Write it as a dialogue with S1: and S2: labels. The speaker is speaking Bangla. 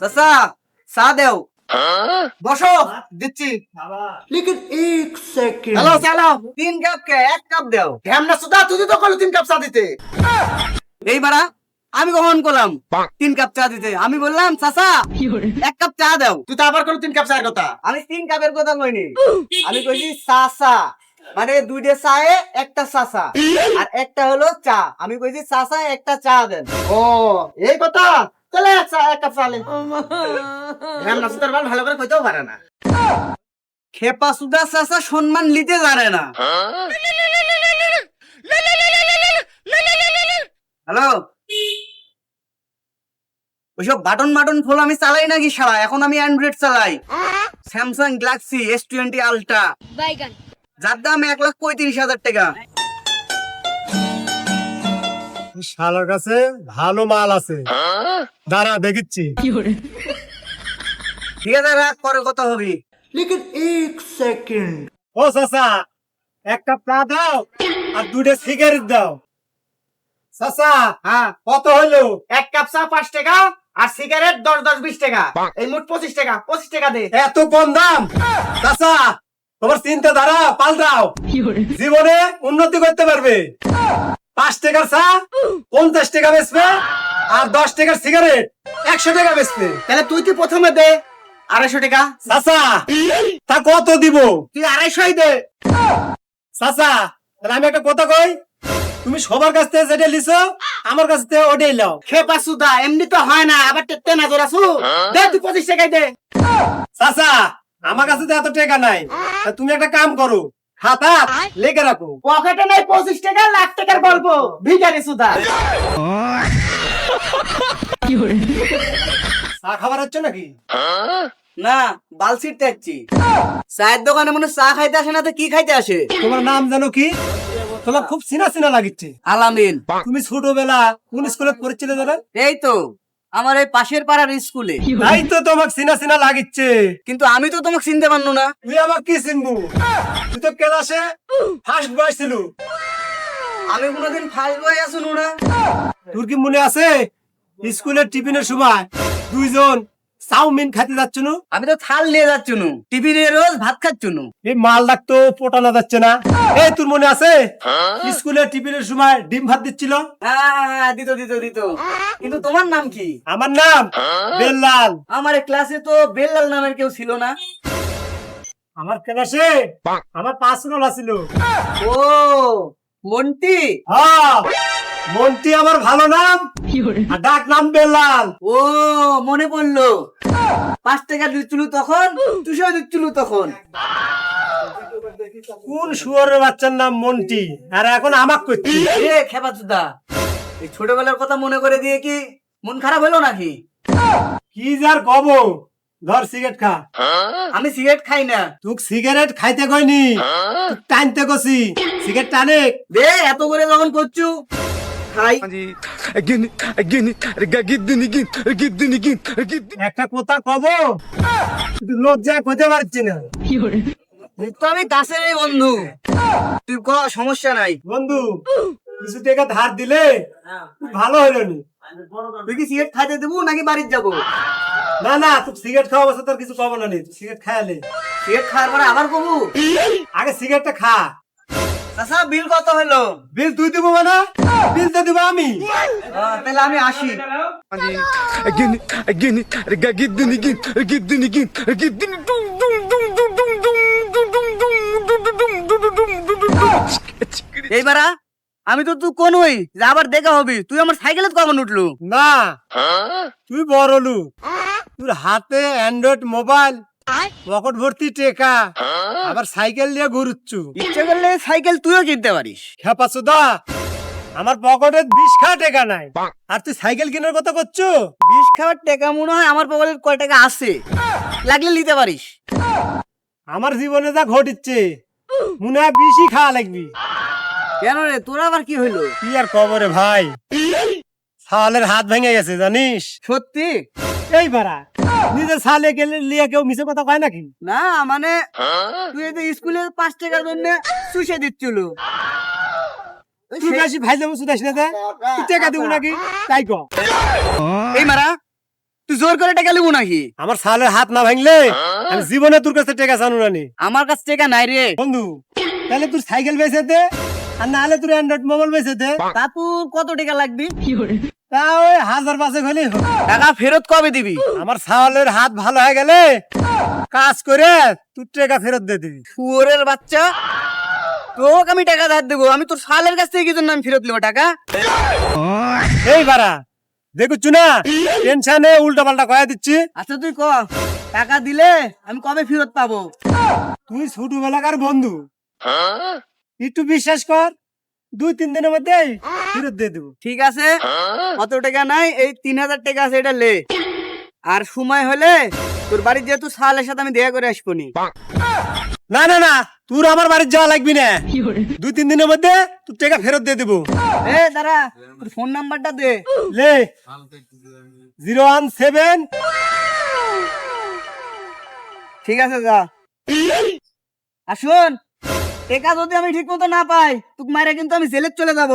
S1: চাচা চা দেও। বসো দিচ্ছি। এক তিন কাপ কে এক কাপ দেও।
S2: সুদা তুই তো কলো তিন কাপ চা দিতে।
S1: এই বাড়া আমি গ্রহণ করলাম। তিন কাপ চা দিতে। আমি বললাম চাচা এক কাপ চা দাও।
S2: তুই তো আবার করো তিন কাপ চায়ের কথা।
S1: আমি তিন কাপের কথা কইনি। আমি কইছি চাচা মানে দুইটা চায়ে একটা চাচা। আর একটা হলো চা। আমি কইছি চাচা একটা চা দেন।
S2: ও এই কথা? তাহলে এক চা এক কাপ চা লে। ঢ্যামনা সুদার বাল ভালো করে কইতেও পারে না।
S1: খেপা সুদা চাচা সম্মান নিতে জানে না। হ্যালো? ওইসব বাটন বাটন ফোন আমি চালাই নাকি সারা এখন আমি অ্যান্ড্রয়েড চালাই। Samsung Galaxy S twenty ultra যার দাম এক লাখ পঁয়ত্রিশ হাজার টাকা।
S3: শালার কাছে ভালো মাল আছে। দাঁড়া দেখিচ্ছি।
S1: ঠিক আছে রাগ পরে কথা
S3: এক সেকেন্ড। ও দাও আর সিগারেট দাও।
S2: হ্যাঁ।
S3: কত হলো?
S2: এক কাপ চা পাঁচ টাকা আর সিগারেট দশ দশ বিশ টাকা। এই মোট পঁচিশ টাকা পঁচিশ টাকা দে।
S3: এত কম দাম? চাচা তোমার চিন্তাধারা পাল্টাও। জীবনে উন্নতি করতে পারবে। পাঁচ টাকার চা পঞ্চাশ টাকা বেচবে আর দশ টাকার সিগারেট একশো টাকা বেচবে।
S2: তাহলে তুই তুই প্রথমে দে? আড়াইশো টাকা?
S3: চাচা তা কত দিব?
S2: তুই আড়াইশোই দে।
S3: চাচা তাহলে আমি একটা কথা কই? তুমি সবার কাছ থেকে যেটা লিছো আমার কাছ থেকে ওটাই লাও
S2: খেপা সুদা এমনি তো হয় না আবার টেতে না জোরাসু দে তুই পঁচিশ টাকাই দে।
S3: চাচা আমার কাছে তো এত টাকা নাই। তুমি একটা কাম করো খাতা লেখে রাখো।
S2: পকেটে নাই পঁচিশ টাকা লাখ টাকার গল্প। ভিখারি সুদা
S3: চা খাবার হচ্ছে নাকি?
S1: না যাচ্ছি চায়ের দোকানে মনে চা খাইতে আসে না তো কি খাইতে আসে?
S3: তোমার নাম জানো কি? তোমার খুব চিনা চিনা লাগিচ্ছে।
S1: আলামিন।
S3: তুমি ছোটবেলা কোন স্কুলে পড়েছিলে দাদা
S1: এই তো। আমার এই পাশের পাড়ার স্কুলে।
S3: তাই তো তোমাকে চিনা চিনা লাগিচ্ছে।
S1: কিন্তু আমি তো তোমাকে চিনতে পারল না।
S3: তুই আমার কি চিনবু? তুই তো ক্লাসে ফার্স্ট বয় ছিল।
S1: আমি কোনোদিন ফার্স্ট বয় আসুন না
S3: তোর কি মনে আছে? স্কুলের টিফিনের সময় দুইজন চাউমিন খাইতে যাচ্ছ নু
S1: আমি তো থাল নিয়ে যাচ্ছ নু টিফিনে রোজ ভাত খাচ্ছ নু
S3: এই মাল ডাকতো পোটানো যাচ্ছে না। এই তোর মনে আছে? স্কুলের টিফিনের সময় ডিম ভাত দিচ্ছিল?
S1: হ্যাঁ হ্যাঁ, হ্যাঁ, দিত দিত দিত। কিন্তু তোমার নাম কি?
S3: আমার নাম বেল্লাল।
S1: আমার এই ক্লাসে তো বেল্লাল নামের কেউ ছিল না।
S3: আমার ক্লাসে আমার পাঁচ রোল ছিল
S1: ও মন্টি?
S3: হ্যাঁ। মন্টি আমার ভালো নাম? আর ডাক নাম বেল্লাল
S1: ও মনে পড়ল। পাঁচ টাকা দিচ্ছিল তখন দুশো দিচ্ছিল তখন।
S3: কোন শুয়ারের বাচ্চার নাম মন্টি আর এখন আমাক করছি।
S1: এ খেপা চুদা এই ছোটবেলার কথা মনে করে দিয়ে কি মন খারাপ হলো নাকি?
S3: কি যার কব? ধর সিগারেট খা।
S1: আমি সিগারেট খাই না।
S3: তুই সিগারেট খাইতে কইনি। তুক টানতে কছি সিগারেট টানে
S1: দে এত করে যখন করছু। খাই
S4: Again, again, again, again, again, again, again.
S3: একটা কথা কব? কিন্তু কইতে পারছি না।
S1: আমি দাসের বন্ধু। তুই ক সমস্যা নাই।
S3: বন্ধু কিছু টাকা ধার দিলে ভালো হলো নি।
S1: তুই কি সিগারেট খাইতে দেবো নাকি বাড়ির যাব?
S3: না না তুই সিগারেট খাওয়া অবস্থা তোর কিছু কব না নি। সিগারেট খায়ালে
S1: সিগারেট খাওয়ার পরে আবার কবু?
S3: আগে সিগারেটটা খা।
S1: চাচা বিল কত হলো
S3: বিল তুই দিব মানে বিল তো দিব আমি
S1: তাহলে আমি আসি
S4: again, again, again. Dum, dum, dum, dum, dum, dum, dum, dum, dum, dum, dum, dum, dum, dum, dum, dum.
S1: এইবারা আমি তো তুই কোন যে আবার দেখা হবি তুই আমার সাইকেলে কখন উঠলু
S3: না তুই বড় লোক তোর হাতে অ্যান্ড্রয়েড মোবাইল পকেট ভর্তি টেকা। আবার সাইকেল নিয়ে ঘুরুচ্ছু।
S1: ইচ্ছে করলে সাইকেল তুইও কিনতে পারিস।
S3: খেপা সুদা আমার পকেটে বিশ খাওয়া টেকা নাই। আর তুই সাইকেল কেনার কথা করছ?
S1: বিষ খাওয়ার টাকা মনে হয় আমার পকেটে কয় টাকা আছে। লাগলে নিতে পারিস।
S3: আমার জীবনে যা ঘটিচ্ছে মনে হয় বেশি খাওয়া লাগবি।
S1: কেন রে? তোর আবার কি হইল?
S3: কি আর কবরে ভাই? সালের হাত ভেঙে গেছে জানিস?
S1: সত্যি?
S3: এই বারা নিজের সালে গেলে লিয়ে কেউ মিছে কথা কয় নাকি?
S1: না মানে তুই এই যে স্কুলে পাঁচ টাকার জন্য চুষে দিচ্ছিল।
S3: তুই বেশি ভাই যাব সুদাস না তুই টাকা দিব নাকি? তাই ক।
S1: এই মারা তুই জোর করে টাকা লিবো নাকি?
S3: আমার সালের হাত না ভাঙলে আমি জীবনে তোর কাছে টেকা জানো না নি।
S1: আমার কাছে টাকা নাই রে।
S3: বন্ধু তাহলে তোর সাইকেল বেচে দে। আর না হলে তোর অ্যান্ড্রয়েড মোবাইল বেচে দে।
S1: তা তোর কত টাকা লাগবে?
S3: তা ওই হাজার পাঁচে হলে
S1: টাকা ফেরত কবে দিবি?
S3: আমার সালের হাত ভালো হয়ে গেলে কাজ করে তুই টাকা ফেরত দিয়ে দিবি।
S1: শুয়োরের বাচ্চা। তোকে আমি টাকা ধার দেবো। আমি তোর সালের কাছ থেকে কি জন্য আমি ফেরত নেব টাকা?
S3: এই বারা দেখুচ্ছু না? টেনশনে উল্টা পাল্টা কয়া দিচ্ছি।
S1: আচ্ছা তুই ক? টাকা দিলে আমি কবে ফেরত পাবো?
S3: তুই ছোটবেলাকার বন্ধু। একটু বিশ্বাস কর দুই তিন দিনের মধ্যে ফেরত দিয়ে দেবো।
S1: ঠিক আছে? অত টাকা নাই এই তিন হাজার টাকা আছে এটা লে। আর সময় হলে তোর বাড়ি যেহেতু সালের সাথে আমি দেখা করে আসব নি।
S3: না না না তোর আমার বাড়ির যাওয়া লাগবি না। দুই তিন দিনের মধ্যে তোর টাকা ফেরত দিয়ে দেবো।
S1: এ দাঁড়া তোর ফোন নাম্বারটা দে।
S3: লে। Zero one seven.
S1: ঠিক আছে যা। আর শোন টাকা যদি আমি ঠিক মতো না পাই তোকে মারে কিন্তু আমি জেলে চলে যাব।